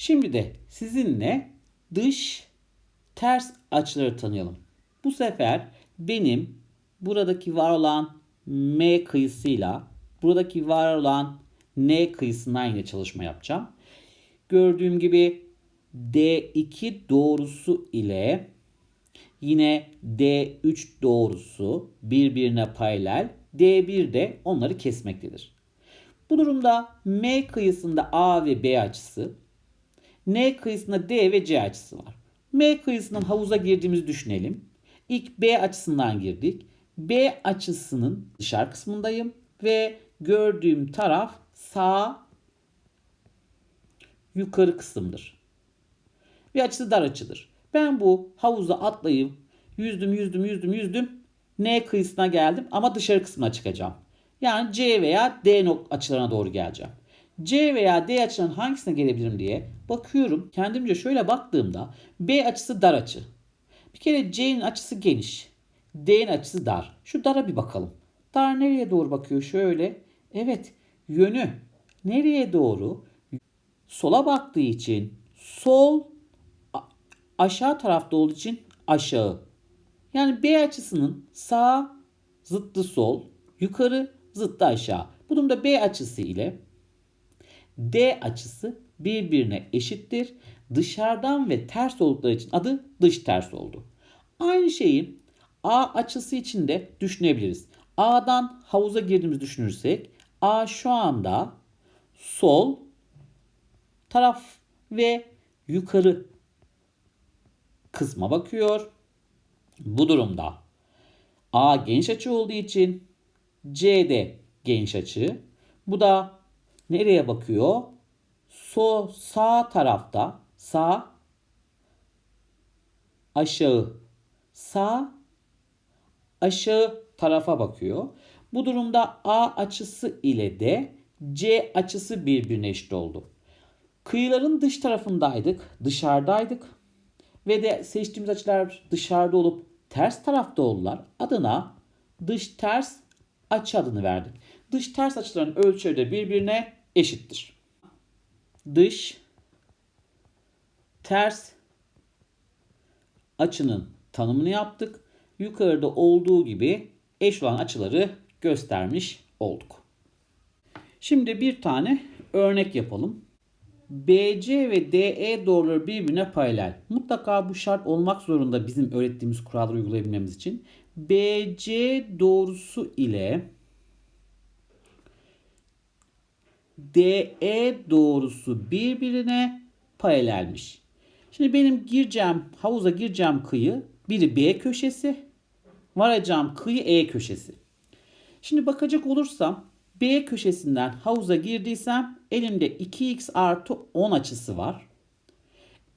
Şimdi de sizinle dış ters açıları tanıyalım. Bu sefer benim buradaki var olan M kıyısıyla buradaki var olan N kıyısından yine çalışma yapacağım. Gördüğüm gibi D2 doğrusu ile yine D3 doğrusu birbirine paralel D1 de onları kesmektedir. Bu durumda M kıyısında A ve B açısı, N kıyısında D ve C açısı var. M kıyısından havuza girdiğimizi düşünelim. İlk B açısından girdik. B açısının dışarı kısmındayım ve gördüğüm taraf sağ yukarı kısımdır. Ve açısı dar açıdır. Ben bu havuza atlayıp yüzdüm yüzdüm yüzdüm yüzdüm N kıyısına geldim ama dışarı kısmına çıkacağım. Yani C veya D nok açılarına doğru geleceğim. C veya D açılarının hangisine gelebilirim diye bakıyorum. Kendimce şöyle baktığımda B açısı dar açı. Bir kere C'nin açısı geniş. D'nin açısı dar. Şu dara bir bakalım. Dar nereye doğru bakıyor? Şöyle. Evet. Yönü nereye doğru? Sola baktığı için sol aşağı tarafta olduğu için aşağı. Yani B açısının sağ zıttı sol, yukarı zıttı aşağı. Bu durumda B açısı ile D açısı birbirine eşittir. Dışarıdan ve ters oldukları için adı dış ters oldu. Aynı şeyi A açısı için de düşünebiliriz. A'dan havuza girdiğimizi düşünürsek A şu anda sol taraf ve yukarı kısma bakıyor. Bu durumda A geniş açı olduğu için C de geniş açı. Bu da nereye bakıyor? So sağ tarafta sağ aşağı sağ aşağı tarafa bakıyor. Bu durumda A açısı ile de C açısı birbirine eşit oldu. Kıyıların dış tarafındaydık, dışarıdaydık ve de seçtiğimiz açılar dışarıda olup ters tarafta oldular. Adına dış ters açı adını verdik. Dış ters açıların ölçüleri de birbirine eşittir. Dış ters açının tanımını yaptık. Yukarıda olduğu gibi eş olan açıları göstermiş olduk. Şimdi bir tane örnek yapalım. BC ve DE doğruları birbirine paralel. Mutlaka bu şart olmak zorunda bizim öğrettiğimiz kuralları uygulayabilmemiz için. BC doğrusu ile DE doğrusu birbirine paralelmiş. Şimdi benim gireceğim, havuza gireceğim kıyı biri B köşesi, varacağım kıyı E köşesi. Şimdi bakacak olursam B köşesinden havuza girdiysem elimde 2x artı 10 açısı var.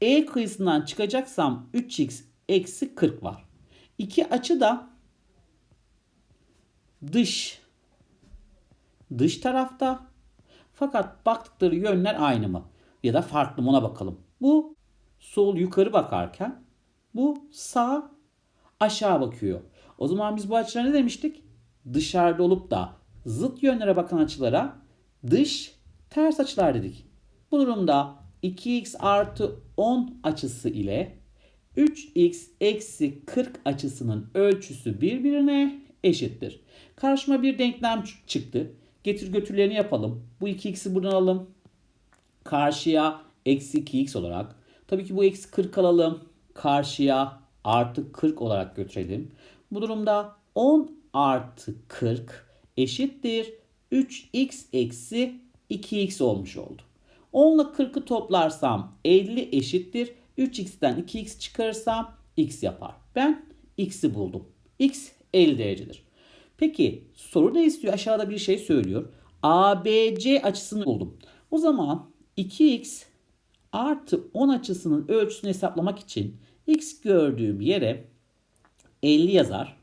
E kıyısından çıkacaksam 3x eksi 40 var. İki açı da dış dış tarafta fakat baktıkları yönler aynı mı? Ya da farklı mı ona bakalım. Bu sol yukarı bakarken bu sağ aşağı bakıyor. O zaman biz bu açılara ne demiştik? Dışarıda olup da zıt yönlere bakan açılara dış ters açılar dedik. Bu durumda 2x artı 10 açısı ile 3x eksi 40 açısının ölçüsü birbirine eşittir. Karşıma bir denklem çıktı. Getir götürlerini yapalım. Bu 2x'i buradan alalım. Karşıya eksi 2x olarak. Tabii ki bu eksi 40 alalım. Karşıya artı 40 olarak götürelim. Bu durumda 10 artı 40 eşittir 3x eksi 2x olmuş oldu. 10 ile 40'ı toplarsam 50 eşittir. 3x'ten 2x çıkarırsam x yapar. Ben x'i buldum. x 50 derecedir. Peki soru ne istiyor? Aşağıda bir şey söylüyor. ABC açısını buldum. O zaman 2x artı 10 açısının ölçüsünü hesaplamak için x gördüğüm yere 50 yazar.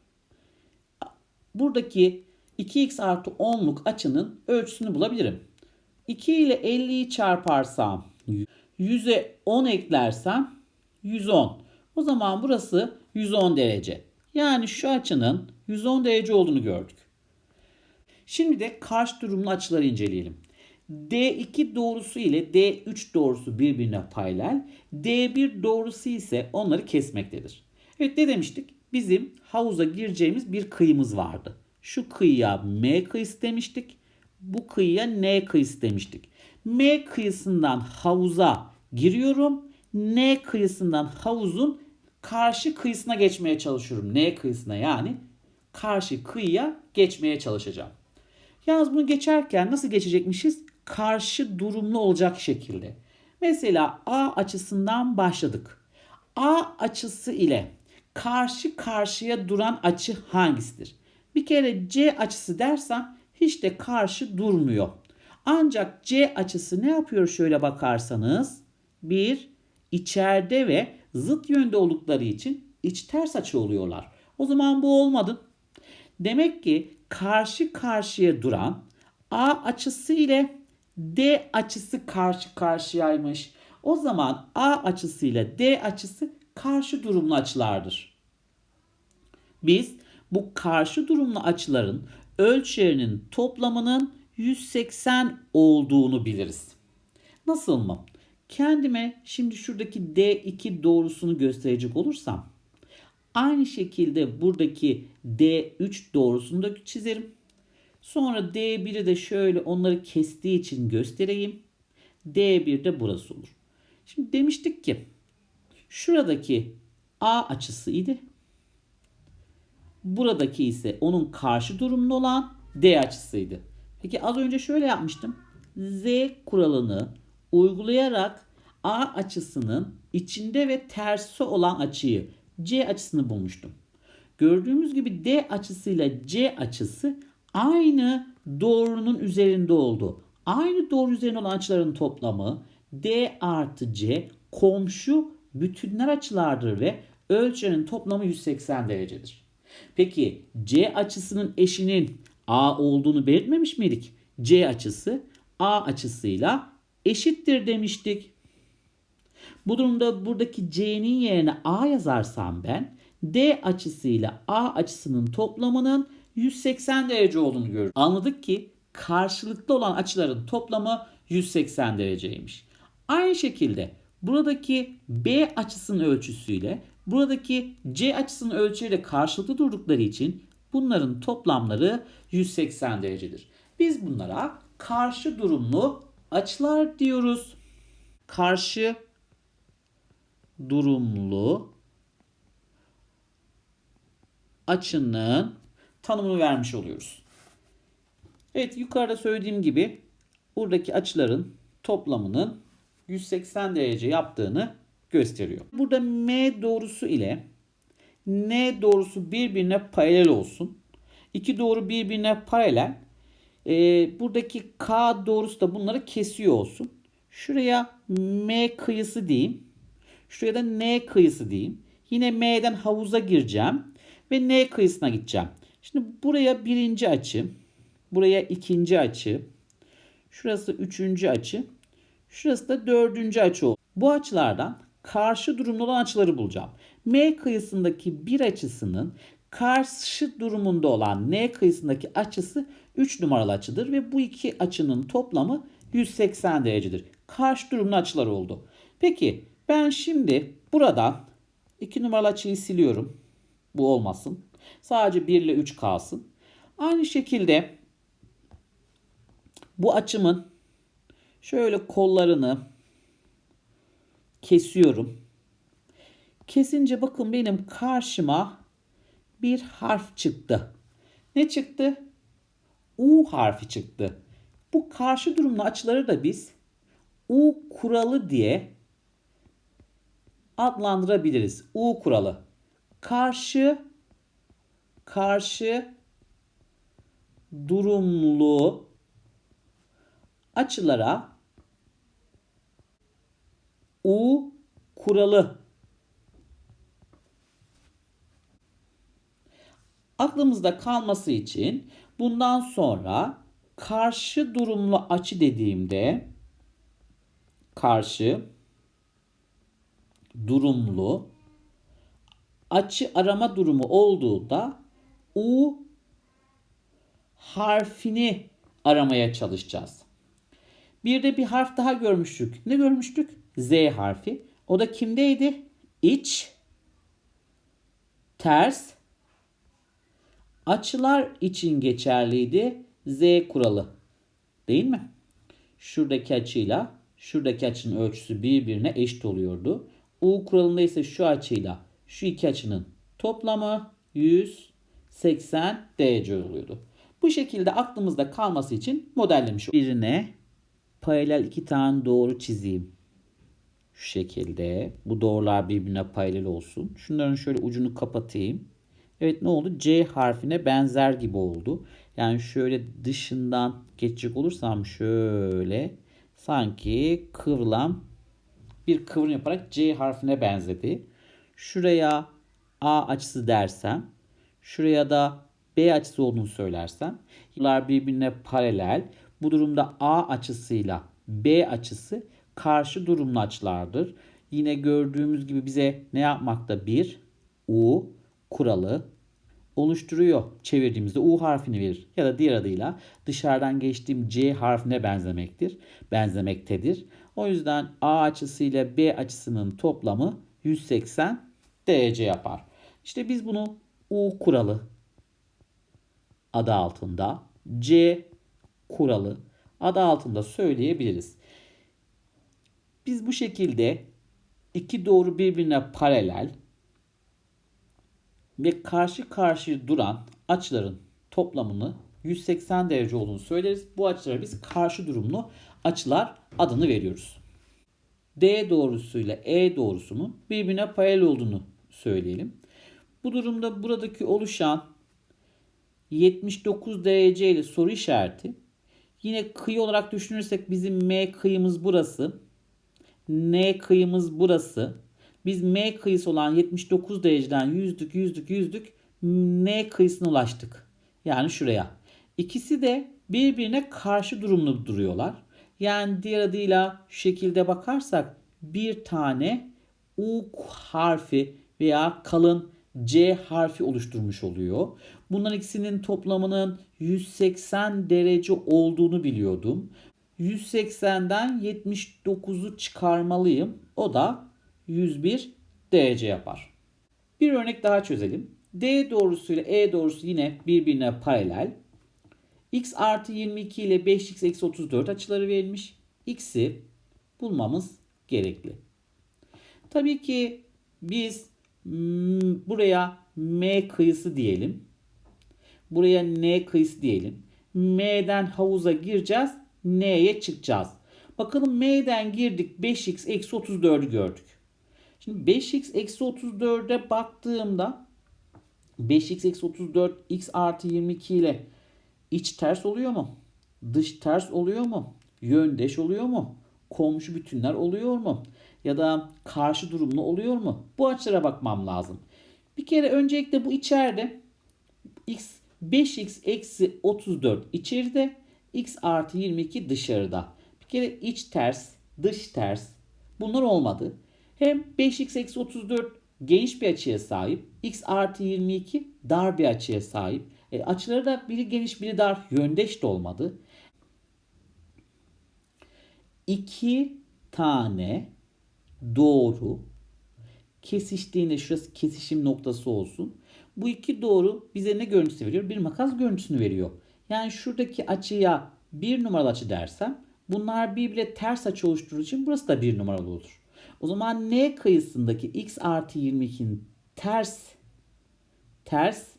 Buradaki 2x artı 10'luk açının ölçüsünü bulabilirim. 2 ile 50'yi çarparsam 100'e 10 eklersem 110. O zaman burası 110 derece. Yani şu açının 110 derece olduğunu gördük. Şimdi de karşı durumlu açıları inceleyelim. D2 doğrusu ile D3 doğrusu birbirine paralel. D1 doğrusu ise onları kesmektedir. Evet ne demiştik? Bizim havuza gireceğimiz bir kıyımız vardı. Şu kıyıya M kıyısı demiştik. Bu kıyıya N kıyısı demiştik. M kıyısından havuza giriyorum. N kıyısından havuzun karşı kıyısına geçmeye çalışıyorum. N kıyısına yani karşı kıyıya geçmeye çalışacağım. Yalnız bunu geçerken nasıl geçecekmişiz? Karşı durumlu olacak şekilde. Mesela A açısından başladık. A açısı ile karşı karşıya duran açı hangisidir? Bir kere C açısı dersem hiç de karşı durmuyor. Ancak C açısı ne yapıyor şöyle bakarsanız? Bir, içeride ve zıt yönde oldukları için iç ters açı oluyorlar. O zaman bu olmadı. Demek ki karşı karşıya duran A açısı ile D açısı karşı karşıyaymış. O zaman A açısı ile D açısı karşı durumlu açılardır. Biz bu karşı durumlu açıların ölçülerinin toplamının 180 olduğunu biliriz. Nasıl mı? Kendime şimdi şuradaki D2 doğrusunu gösterecek olursam aynı şekilde buradaki D3 doğrusunu da çizerim. Sonra D1'i de şöyle onları kestiği için göstereyim. D1 de burası olur. Şimdi demiştik ki şuradaki A açısı idi. Buradaki ise onun karşı durumlu olan D açısıydı. Peki az önce şöyle yapmıştım. Z kuralını uygulayarak A açısının içinde ve tersi olan açıyı C açısını bulmuştum. Gördüğümüz gibi D açısıyla C açısı aynı doğrunun üzerinde oldu. Aynı doğru üzerinde olan açıların toplamı D artı C komşu bütünler açılardır ve ölçülerin toplamı 180 derecedir. Peki C açısının eşinin A olduğunu belirtmemiş miydik? C açısı A açısıyla eşittir demiştik. Bu durumda buradaki C'nin yerine A yazarsam ben D açısıyla A açısının toplamının 180 derece olduğunu görüyorum. Anladık ki karşılıklı olan açıların toplamı 180 dereceymiş. Aynı şekilde buradaki B açısının ölçüsüyle buradaki C açısının ölçüyle karşılıklı durdukları için bunların toplamları 180 derecedir. Biz bunlara karşı durumlu açılar diyoruz. Karşı durumlu açının tanımını vermiş oluyoruz. Evet yukarıda söylediğim gibi buradaki açıların toplamının 180 derece yaptığını gösteriyor. Burada M doğrusu ile N doğrusu birbirine paralel olsun. İki doğru birbirine paralel. Ee, buradaki K doğrusu da bunları kesiyor olsun. Şuraya M kıyısı diyeyim. Şuraya da N kıyısı diyeyim. Yine M'den havuza gireceğim. Ve N kıyısına gideceğim. Şimdi buraya birinci açı. Buraya ikinci açı. Şurası üçüncü açı. Şurası da dördüncü açı oldu. Bu açılardan karşı durumlu olan açıları bulacağım. M kıyısındaki bir açısının karşı durumunda olan N kıyısındaki açısı 3 numaralı açıdır ve bu iki açının toplamı 180 derecedir. Karşı durumlu açılar oldu. Peki ben şimdi buradan 2 numaralı açıyı siliyorum. Bu olmasın. Sadece 1 ile 3 kalsın. Aynı şekilde bu açımın şöyle kollarını kesiyorum. Kesince bakın benim karşıma bir harf çıktı. Ne çıktı? U harfi çıktı. Bu karşı durumlu açıları da biz U kuralı diye adlandırabiliriz. U kuralı. Karşı karşı durumlu açılara U kuralı aklımızda kalması için bundan sonra karşı durumlu açı dediğimde karşı durumlu açı arama durumu olduğunda U harfini aramaya çalışacağız. Bir de bir harf daha görmüştük. Ne görmüştük? Z harfi. O da kimdeydi? İç, ters, açılar için geçerliydi. Z kuralı. Değil mi? Şuradaki açıyla şuradaki açının ölçüsü birbirine eşit oluyordu. U kuralında ise şu açıyla şu iki açının toplamı 180 derece oluyordu. Bu şekilde aklımızda kalması için modellemiş. Birine paralel iki tane doğru çizeyim. Şu şekilde. Bu doğrular birbirine paralel olsun. Şunların şöyle ucunu kapatayım. Evet ne oldu? C harfine benzer gibi oldu. Yani şöyle dışından geçecek olursam şöyle sanki kıvrılan bir kıvrım yaparak C harfine benzedi. Şuraya A açısı dersem, şuraya da B açısı olduğunu söylersem, bunlar birbirine paralel. Bu durumda A açısıyla B açısı karşı durumlu açılardır. Yine gördüğümüz gibi bize ne yapmakta? Bir U kuralı oluşturuyor. Çevirdiğimizde U harfini verir. Ya da diğer adıyla dışarıdan geçtiğim C harfine benzemektir. Benzemektedir. O yüzden A açısıyla B açısının toplamı 180 derece yapar. İşte biz bunu U kuralı adı altında, C kuralı adı altında söyleyebiliriz. Biz bu şekilde iki doğru birbirine paralel ve karşı karşıya duran açıların toplamını 180 derece olduğunu söyleriz. Bu açılara biz karşı durumlu açılar adını veriyoruz. D doğrusuyla E doğrusunun birbirine paralel olduğunu söyleyelim. Bu durumda buradaki oluşan 79 derece ile soru işareti yine kıyı olarak düşünürsek bizim M kıyımız burası. N kıyımız burası. Biz M kıyısı olan 79 dereceden yüzdük yüzdük yüzdük N kıyısına ulaştık. Yani şuraya. İkisi de birbirine karşı durumlu duruyorlar. Yani diğer adıyla şu şekilde bakarsak bir tane U harfi veya kalın C harfi oluşturmuş oluyor. Bunların ikisinin toplamının 180 derece olduğunu biliyordum. 180'den 79'u çıkarmalıyım. O da 101 derece yapar. Bir örnek daha çözelim. D doğrusu ile E doğrusu yine birbirine paralel. X artı 22 ile 5x eksi 34 açıları verilmiş. X'i bulmamız gerekli. Tabii ki biz buraya M kıyısı diyelim. Buraya N kıyısı diyelim. M'den havuza gireceğiz. N'ye çıkacağız. Bakalım M'den girdik 5x eksi 34'ü gördük. Şimdi 5x eksi 34'e baktığımda 5x eksi 34 x artı 22 ile iç ters oluyor mu? Dış ters oluyor mu? Yöndeş oluyor mu? Komşu bütünler oluyor mu? Ya da karşı durumlu oluyor mu? Bu açılara bakmam lazım. Bir kere öncelikle bu içeride x 5x eksi 34 içeride x artı 22 dışarıda. Bir kere iç ters, dış ters bunlar olmadı. Hem 5x eksi 34 geniş bir açıya sahip. x artı 22 dar bir açıya sahip. E, açıları da biri geniş biri dar yöndeş de olmadı. İki tane doğru kesiştiğinde şurası kesişim noktası olsun. Bu iki doğru bize ne görüntüsü veriyor? Bir makas görüntüsünü veriyor. Yani şuradaki açıya bir numaralı açı dersem bunlar birbirine ters açı oluşturduğu için burası da bir numaralı olur. O zaman N kıyısındaki x artı 22'nin ters ters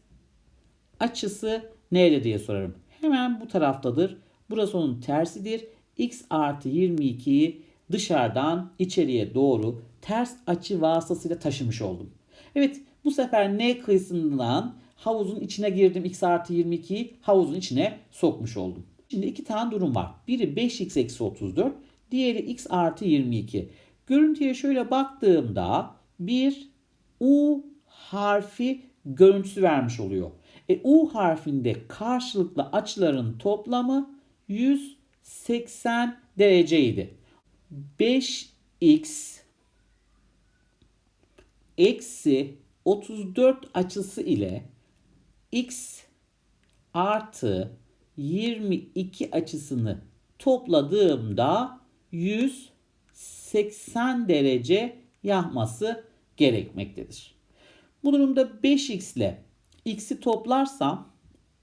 açısı nerede diye sorarım. Hemen bu taraftadır. Burası onun tersidir. x artı 22'yi dışarıdan içeriye doğru ters açı vasıtasıyla taşımış oldum. Evet bu sefer N kıyısından havuzun içine girdim. X artı 22'yi havuzun içine sokmuş oldum. Şimdi iki tane durum var. Biri 5x eksi 34. Diğeri x artı 22. Görüntüye şöyle baktığımda bir U harfi görüntüsü vermiş oluyor. E, U harfinde karşılıklı açıların toplamı 180 dereceydi. 5x eksi 34 açısı ile x artı 22 açısını topladığımda 180 derece yapması gerekmektedir. Bu durumda 5x ile x'i toplarsam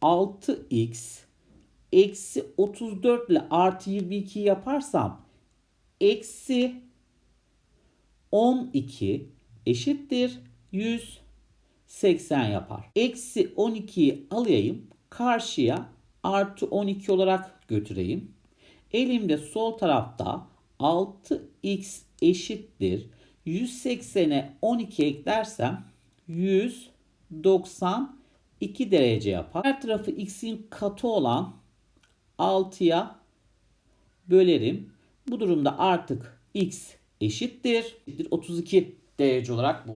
6x eksi 34 ile artı 22 yaparsam eksi 12 eşittir 180 yapar. Eksi 12'yi alayım karşıya artı 12 olarak götüreyim. Elimde sol tarafta 6x eşittir. 180'e 12 eklersem 192 derece yapar. Her tarafı x'in katı olan 6'ya bölerim. Bu durumda artık x eşittir 32 derece olarak bu.